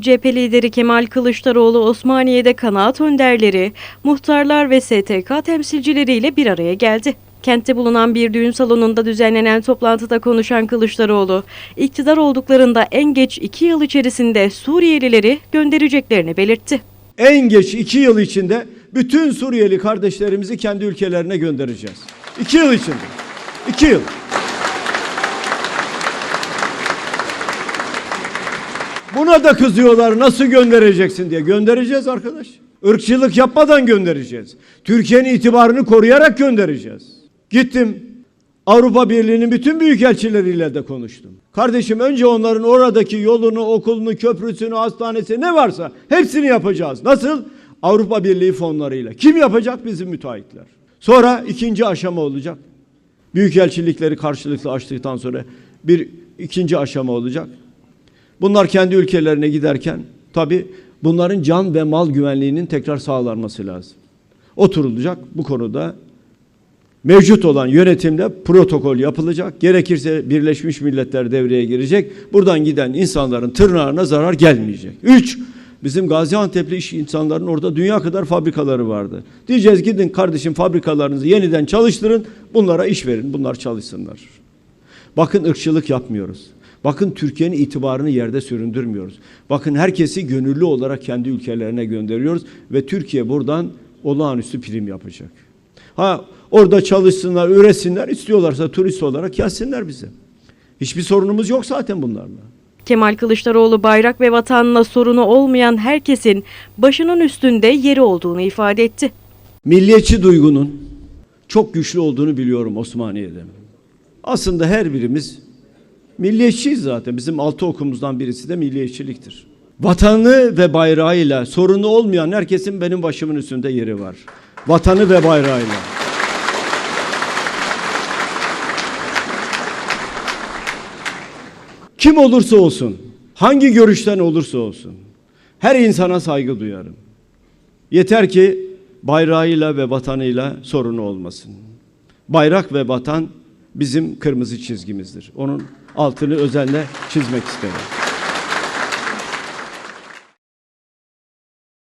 CHP lideri Kemal Kılıçdaroğlu Osmaniye'de kanaat önderleri, muhtarlar ve STK temsilcileriyle bir araya geldi. Kentte bulunan bir düğün salonunda düzenlenen toplantıda konuşan Kılıçdaroğlu, iktidar olduklarında en geç iki yıl içerisinde Suriyelileri göndereceklerini belirtti. En geç iki yıl içinde bütün Suriyeli kardeşlerimizi kendi ülkelerine göndereceğiz. İki yıl içinde. İki yıl. Buna da kızıyorlar nasıl göndereceksin diye. Göndereceğiz arkadaş. Irkçılık yapmadan göndereceğiz. Türkiye'nin itibarını koruyarak göndereceğiz. Gittim Avrupa Birliği'nin bütün büyükelçileriyle de konuştum. Kardeşim önce onların oradaki yolunu, okulunu, köprüsünü, hastanesi ne varsa hepsini yapacağız. Nasıl? Avrupa Birliği fonlarıyla. Kim yapacak? Bizim müteahhitler. Sonra ikinci aşama olacak. Büyükelçilikleri karşılıklı açtıktan sonra bir ikinci aşama olacak. Bunlar kendi ülkelerine giderken tabi bunların can ve mal güvenliğinin tekrar sağlanması lazım. Oturulacak bu konuda mevcut olan yönetimle protokol yapılacak. Gerekirse Birleşmiş Milletler devreye girecek. Buradan giden insanların tırnağına zarar gelmeyecek. Üç, bizim Gaziantep'li iş insanların orada dünya kadar fabrikaları vardı. Diyeceğiz gidin kardeşim fabrikalarınızı yeniden çalıştırın. Bunlara iş verin. Bunlar çalışsınlar. Bakın ırkçılık yapmıyoruz. Bakın Türkiye'nin itibarını yerde süründürmüyoruz. Bakın herkesi gönüllü olarak kendi ülkelerine gönderiyoruz ve Türkiye buradan olağanüstü prim yapacak. Ha orada çalışsınlar, üretsinler, istiyorlarsa turist olarak gelsinler bize. Hiçbir sorunumuz yok zaten bunlarla. Kemal Kılıçdaroğlu bayrak ve vatanla sorunu olmayan herkesin başının üstünde yeri olduğunu ifade etti. Milliyetçi duygunun çok güçlü olduğunu biliyorum Osmaniye'de. Aslında her birimiz milliyetçiyiz zaten. Bizim altı okumuzdan birisi de milliyetçiliktir. Vatanı ve bayrağıyla sorunu olmayan herkesin benim başımın üstünde yeri var. Vatanı ve bayrağıyla. Kim olursa olsun, hangi görüşten olursa olsun, her insana saygı duyarım. Yeter ki bayrağıyla ve vatanıyla sorunu olmasın. Bayrak ve vatan bizim kırmızı çizgimizdir. Onun altını özenle çizmek isterim.